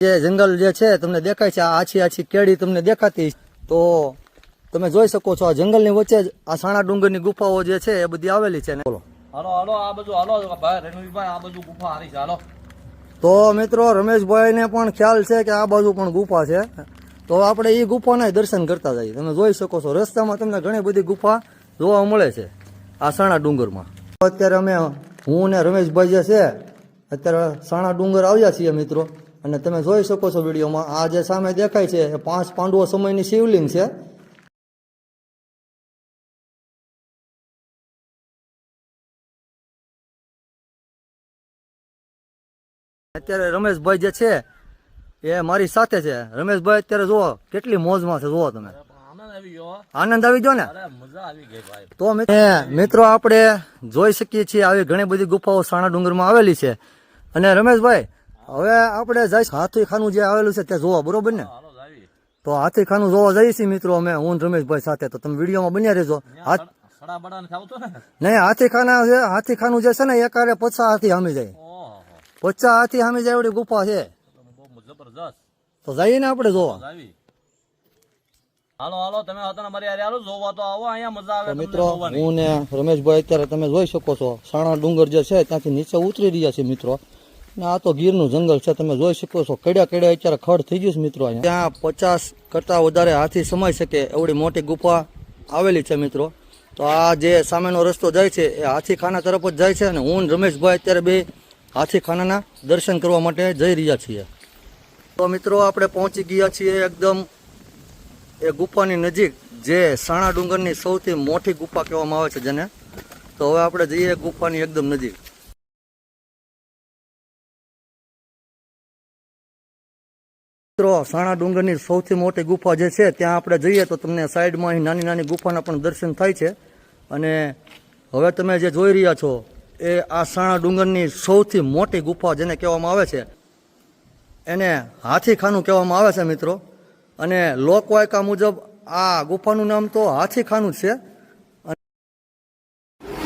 જે જંગલ જે છે તમને દેખાય છે આ આછી આછી કેળી તમને દેખાતી. તો તમે જોઈ શકો છો આ જંગલની વચ્ચે જ આ સાણા ડુંગરની ગુફાઓ જે છે એ બધી આવેલી છે ને. બોલો. હાલો હાલો આ બધું હાલો ભાઈ રણવીરભાઈ આ બધું ગુફા હારી છે હાલો. તો મિત્રો રમેશભાઈને પણ ખ્યાલ છે કે આ બાજુ પણ ગુફા છે. તો આપણે એ ગુફાના દર્શન કરતા જઈએ. તમે જોઈ શકો છો રસ્તામાં તમને ઘણી બધી ગુફા જોવા મળે છે આ સાણા ડુંગરમાં. અત્યારે અમે હું ને રમેશભાઈ જે છે અત્યારે સાણા ડુંગર આવ્યા છીએ મિત્રો. અને તમે જોઈ શકો છો વિડીયોમાં, આ જે સામે દેખાય છે, એ પાંચ પાંડવો સમયની શિવલિંગ છે. અત્યારે રમેશભાઈ જે છે, એ મારી સાથે છે. રમેશભાઈ, અત્યારે જુઓ, કેટલી મોજમાં છે, જુઓ તમે. આનંદ આવી ગયો ને? તો મિત્રો, આપણે જોઈ શકીએ છીએ, આવી ઘણી બધી ગુફાઓ સાણા ડુંગરમાં આવેલી છે. અને રમેશભાઈ હવે આપણે જઈશ. હાથી ખાનું જે આવેલું છે તે જોવા બરોબર ને? તો હાથી ખાનું જોવા જઈએ છીએ મિત્રો અમે હું રમેશભાઈ સાથે. તો તમે વિડીયોમાં બન્યા રહેજો. હાથ નહીં હાથી ખાના છે હાથી ખાનું જે છે ને એકારે પચાસ હાથી સામી જાય. પચાસ હાથી સામી જાય એવડી ગુફા છે. તો જઈએ ને આપણે જોવા. હાલો હાલો તમે હતા મારી હારે હાલો જોવા તો આવો અહીંયા મજા આવે મિત્રો હું ને રમેશભાઈ અત્યારે તમે જોઈ શકો છો. સાણા ડુંગર જે છે ત્યાંથી નીચે ઉતરી રહ્યા છે મિત્રો. ને આ તો ગીરનું જંગલ છે, તમે જોઈ શકો છો. કડ્યા કડ્યા અત્યારે ખડ થઈ ગયું છે મિત્રો ત્યાં પચાસ કરતા વધારે હાથી સમાઈ શકે એવડી મોટી ગુફા આવેલી છે મિત્રો. તો આ જે સામેનો રસ્તો જાય છે, એ હાથીખાના તરફ જ જાય છે અને હું રમેશભાઈ અત્યારે બે હાથીખાનાના દર્શન કરવા માટે જઈ રહ્યા છીએ. તો મિત્રો આપણે પહોંચી ગયા છીએ એકદમ એ ગુફાની નજીક, જે સાણા ડુંગરની સૌથી મોટી ગુફા કહેવામાં આવે છે જેને. તો હવે આપણે જઈએ ગુફાની એકદમ નજીક. મિત્રો, સાણા ડુંગરની સૌથી મોટી ગુફા જે છે, ત્યાં આપણે જઈએ તો તમને સાઈડમાં અહીં નાની નાની ગુફાના પણ દર્શન થાય છે. અને હવે તમે જે જોઈ રહ્યા છો, એ આ સાણા ડુંગરની સૌથી મોટી ગુફા જેને કહેવામાં આવે છે. એને હાથીખાનું કહેવામાં આવે છે મિત્રો. અને લોકવાયકા મુજબ આ ગુફાનું નામ તો હાથીખાનું જ છે.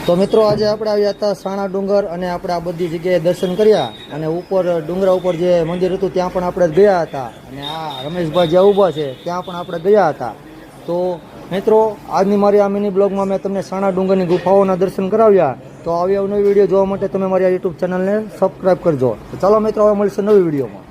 તો મિત્રો, આજે આપણે આવ્યા હતા સાણા ડુંગર અને આપણે આ બધી જગ્યાએ દર્શન કર્યા અને ઉપર, ડુંગરા ઉપર જે મંદિર હતું, ત્યાં પણ આપણે ગયા હતા. અને આ રમેશભાઈ જ્યાં ઊભા છે, ત્યાં પણ આપણે ગયા હતા. તો મિત્રો, આજની મારી આ મિની બ્લોગમાં મેં તમને સાણા ડુંગરની ગુફાઓના દર્શન કરાવ્યા. તો આવી નવી વીડિયો જોવા માટે તમે મારી આ યુટ્યુબ ચેનલને સબસ્ક્રાઈબ કરજો. તો ચાલો મિત્રો, હવે મળશે નવી વિડીયોમાં.